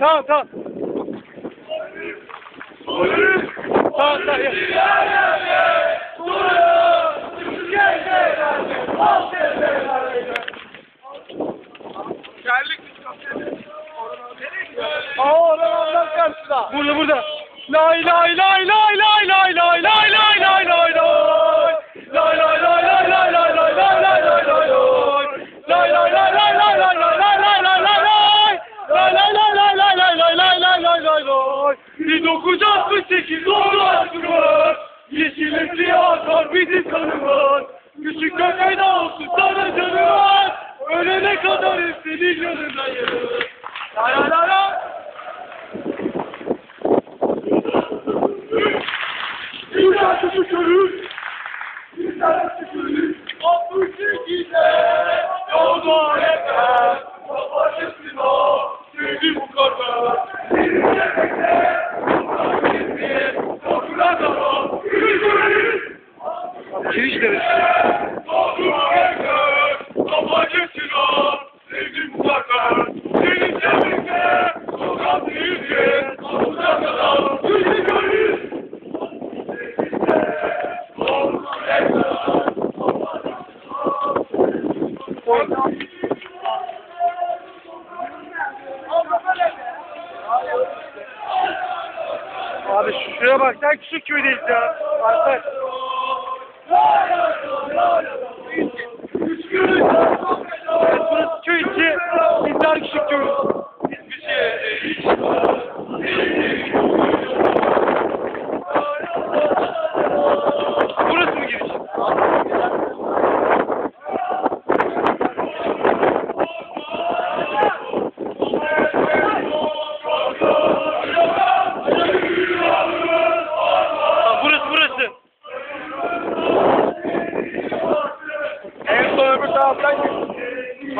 sağ. Sağ sağ. ya. Aa oradan karşıda. Burada burada. Lay lay lay lay lay lay lay lay lay 1968 oldu aşkımız. Yeşil siyah akar bizim kanımız. Küçük köpeğde olsun sana canımız. Ölene kadar hep senin yanındayız. La la la la. Bir tane tükürür. Bir tane tükürür. Altmış sekizde. Yolda Abi şuraya bak sen küçük köydeyiz ya. Evet, burası köy içi. Bizler küçük köy.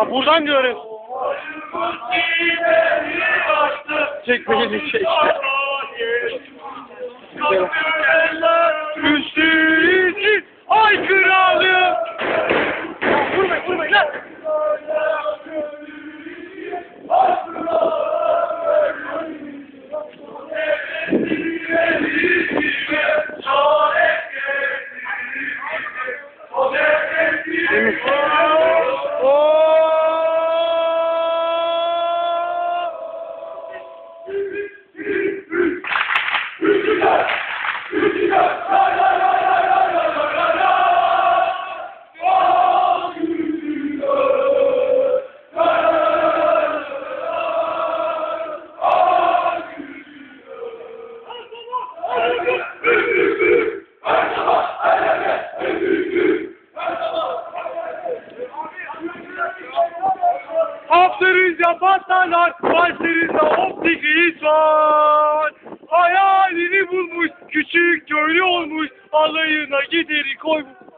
Ha buradan diyoruz. Çekmeyin şey. Üstü için ay kralım. Vurmayın vurmayın lan. Temiz. Aferin yapanlar, başlarında optik insan. Hayalini bulmuş, küçük köylü olmuş, alayına gideri koymuş.